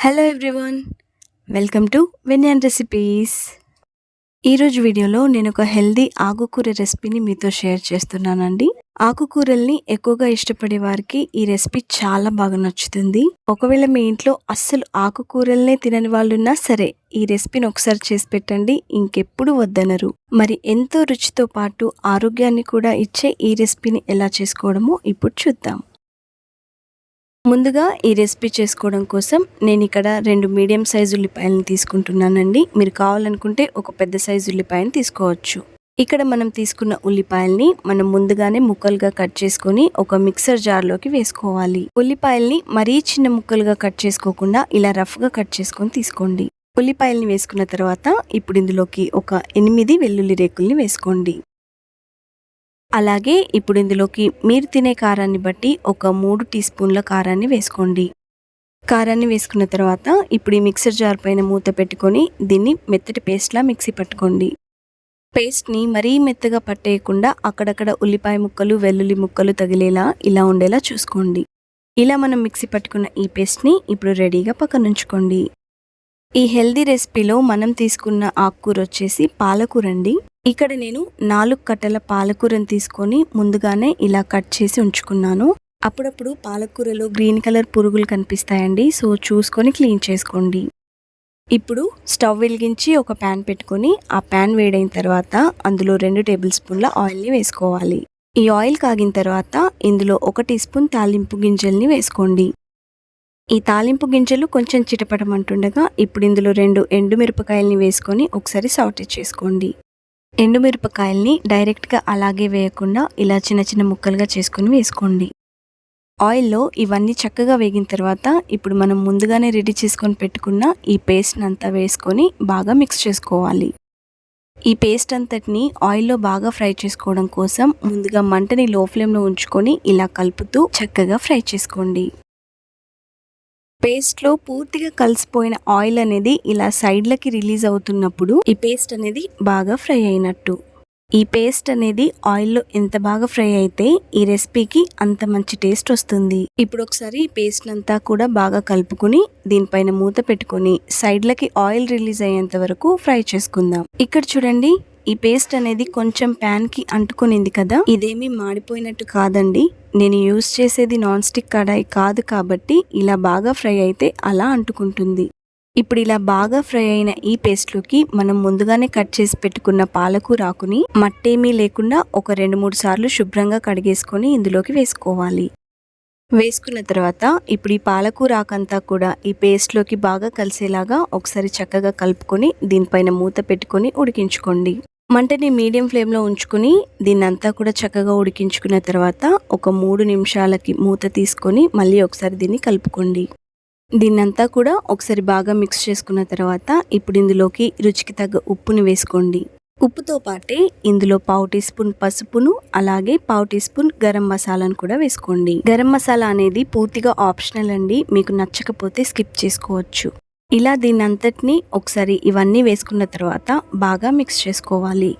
Hello everyone welcome to వెన్యాన్ recipes ఈరోజు వీడియోలో నేను ఒక హెల్దీ ఆకుకూర రెసిపీని మీతో షేర్ చేస్తున్నానండి. ఆకుకూరల్ని ఎక్కువగా ఇష్టపడే వారికి ఈ రెసిపీ చాలా బాగా నచ్చుతుంది. ఒకవేళ మీ ఇంట్లో అస్సలు ఆకుకూరల్నే తినని వాళ్ళున్నా సరే ఈ రెసిపీని ఒకసారి చేసి పెట్టండి ఇంకెప్పుడు వద్దనరు. మరి ఎంతో రుచితో పాటు ఆరోగ్యాన్ని కూడా ఇచ్చే ఈ రెసిపీని ఎలా చేసుకోవడమో ఇప్పుడు చూద్దాం. ముందుగా ఈ రెసిపీ చేసుకోవడం కోసం నేను ఇక్కడ రెండు మీడియం సైజు ఉల్లిపాయలను తీసుకుంటున్నానండి. మీరు కావాలనుకుంటే ఒక పెద్ద సైజు ఉల్లిపాయను తీసుకోవచ్చు. ఇక్కడ మనం తీసుకున్న ఉల్లిపాయల్ని మనం ముందుగానే ముక్కలుగా కట్ చేసుకొని ఒక మిక్సర్ జార్లోకి వేసుకోవాలి. ఉల్లిపాయల్ని మరీ చిన్న ముక్కలుగా కట్ చేసుకోకుండా ఇలా రఫ్గా కట్ చేసుకొని తీసుకోండి. ఉల్లిపాయల్ని వేసుకున్న తర్వాత ఇప్పుడు ఇందులోకి ఒక ఎనిమిది వెల్లుల్లి రేకుల్ని వేసుకోండి. అలాగే ఇప్పుడు ఇందులోకి మీరు తినే కారాన్ని బట్టి ఒక మూడు టీ స్పూన్ల కారాన్ని వేసుకోండి. కారాన్ని వేసుకున్న తర్వాత ఇప్పుడు ఈ మిక్సర్ జార్ పైన మూత పెట్టుకొని దీన్ని మెత్తటి పేస్ట్లా మిక్సీ పట్టుకోండి. పేస్ట్ని మరీ మెత్తగా పట్టేయకుండా అక్కడక్కడ ఉల్లిపాయ ముక్కలు వెల్లుల్లి ముక్కలు తగిలేలా ఇలా ఉండేలా చూసుకోండి. ఇలా మనం మిక్సీ పట్టుకున్న ఈ పేస్ట్ని ఇప్పుడు రెడీగా పక్కనుంచుకోండి ఈ హెల్దీ రెసిపీలో మనం తీసుకున్న ఆకుకూర వచ్చేసి పాలకూర అండి. ఇక్కడ నేను నాలుగు కట్టల పాలకూరని తీసుకొని ముందుగానే ఇలా కట్ చేసి ఉంచుకున్నాను. అప్పుడప్పుడు పాలకూరలో గ్రీన్ కలర్ పురుగులు కనిపిస్తాయండి సో చూసుకొని క్లీన్ చేసుకోండి. ఇప్పుడు స్టవ్ వెలిగించి ఒక ప్యాన్ పెట్టుకొని ఆ ప్యాన్ వేడైన తర్వాత అందులో రెండు టేబుల్ స్పూన్ల ఆయిల్ని వేసుకోవాలి. ఈ ఆయిల్ కాగిన తర్వాత ఇందులో ఒక టీ స్పూన్ తాలింపు గింజల్ని వేసుకోండి. ఈ తాలింపు గింజలు కొంచెం చిటపటమంటుండగా ఇప్పుడు ఇందులో రెండు ఎండుమిరపకాయల్ని వేసుకొని ఒకసారి సాటే చేసుకోండి. ఎండుమిరపకాయల్ని డైరెక్ట్గా అలాగే వేయకుండా ఇలా చిన్న చిన్న ముక్కలుగా చేసుకొని వేసుకోండి. ఆయిల్లో ఇవన్నీ చక్కగా వేగిన తర్వాత ఇప్పుడు మనం ముందుగానే రెడీ చేసుకొని పెట్టుకున్న ఈ పేస్ట్ని అంతా వేసుకొని బాగా మిక్స్ చేసుకోవాలి. ఈ పేస్ట్ అంతటిని ఆయిల్లో బాగా ఫ్రై చేసుకోవడం కోసం ముందుగా మంటని లో ఫ్లేమ్లో ఉంచుకొని ఇలా కలుపుతూ చక్కగా ఫ్రై చేసుకోండి. పేస్ట్లో పూర్తిగా కలిసిపోయిన ఆయిల్ అనేది ఇలా సైడ్లకి రిలీజ్ అవుతున్నప్పుడు ఈ పేస్ట్ అనేది బాగా ఫ్రై అయినట్టు. ఈ పేస్ట్ అనేది ఆయిల్లో ఎంత బాగా ఫ్రై అయితే ఈ రెసిపీకి అంత మంచి టేస్ట్ వస్తుంది. ఇప్పుడు ఒకసారి ఈ పేస్ట్ అంతా కూడా బాగా కలుపుకుని దీనిపైన మూత పెట్టుకొని సైడ్లకి ఆయిల్ రిలీజ్ అయ్యేంత వరకు ఫ్రై చేసుకుందాం. ఇక్కడ చూడండి ఈ పేస్ట్ అనేది కొంచెం ప్యాన్కి అంటుకునింది కదా? ఇదేమీ మాడిపోయినట్టు కాదండి. నేను యూజ్ చేసేది నాన్ స్టిక్ కడాయి కాదు కాబట్టి ఇలా బాగా ఫ్రై అయితే అలా అంటుకుంటుంది. ఇప్పుడు ఇలా బాగా ఫ్రై అయిన ఈ పేస్ట్లోకి మనం ముందుగానే కట్ చేసి పెట్టుకున్న పాలకూరాకుని మట్టేమీ లేకుండా ఒక రెండు మూడు సార్లు శుభ్రంగా కడిగేసుకొని ఇందులోకి వేసుకోవాలి. వేసుకున్న తర్వాత ఇప్పుడు ఈ పాలకూరాకంతా కూడా ఈ పేస్ట్లోకి బాగా కలిసేలాగా ఒకసారి చక్కగా కలుపుకొని దీనిపైన మూత పెట్టుకొని ఉడికించుకోండి. మంటని మీడియం ఫ్లేమ్లో ఉంచుకుని దీన్ని అంతా కూడా చక్కగా ఉడికించుకున్న తర్వాత ఒక మూడు నిమిషాలకి మూత తీసుకొని మళ్ళీ ఒకసారి దీన్ని కలుపుకోండి. దీన్నంతా కూడా ఒకసారి బాగా మిక్స్ చేసుకున్న తర్వాత ఇప్పుడు ఇందులోకి రుచికి తగ్గ ఉప్పుని వేసుకోండి. ఉప్పుతో పాటే ఇందులో పావు టీ స్పూన్ పసుపును అలాగే పావు టీ స్పూన్ గరం మసాలాను కూడా వేసుకోండి. గరం మసాలా అనేది పూర్తిగా ఆప్షనల్ అండి. మీకు నచ్చకపోతే స్కిప్ చేసుకోవచ్చు. ఇలా దీన్ని అంతటిని ఒకసారి ఇవన్నీ వేసుకున్న తర్వాత బాగా మిక్స్ చేసుకోవాలి.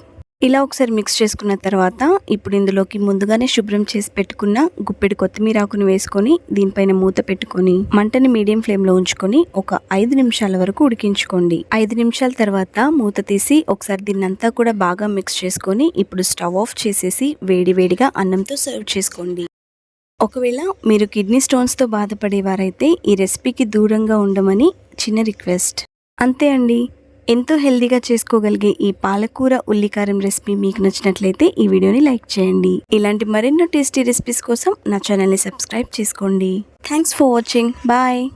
ఇలా ఒకసారి మిక్స్ చేసుకున్న తర్వాత ఇప్పుడు ఇందులోకి ముందుగానే శుభ్రం చేసి పెట్టుకున్న గుప్పెడు కొత్తిమీర ఆకును వేసుకొని దీనిపైన మూత పెట్టుకొని మంటని మీడియం ఫ్లేమ్లో ఉంచుకొని ఒక ఐదు నిమిషాల వరకు ఉడికించుకోండి. ఐదు నిమిషాల తర్వాత మూత తీసి ఒకసారి దీన్నంతా కూడా బాగా మిక్స్ చేసుకొని ఇప్పుడు స్టవ్ ఆఫ్ చేసేసి వేడి వేడిగా అన్నంతో సర్వ్ చేసుకోండి. ఒకవేళ మీరు కిడ్నీ స్టోన్స్తో బాధపడేవారైతే ఈ రెసిపీకి దూరంగా ఉండమని చిన్న రిక్వెస్ట్. అంతే అండి. ఎంతో హెల్దీగా చేసుకోగలిగే ఈ పాలకూర ఉల్లికారం రెసిపీ మీకు నచ్చినట్లయితే ఈ వీడియోని లైక్ చేయండి. ఇలాంటి మరెన్నో టేస్టీ రెసిపీస్ కోసం నా ఛానల్ని సబ్స్క్రైబ్ చేసుకోండి. Thanks for watching. బాయ్.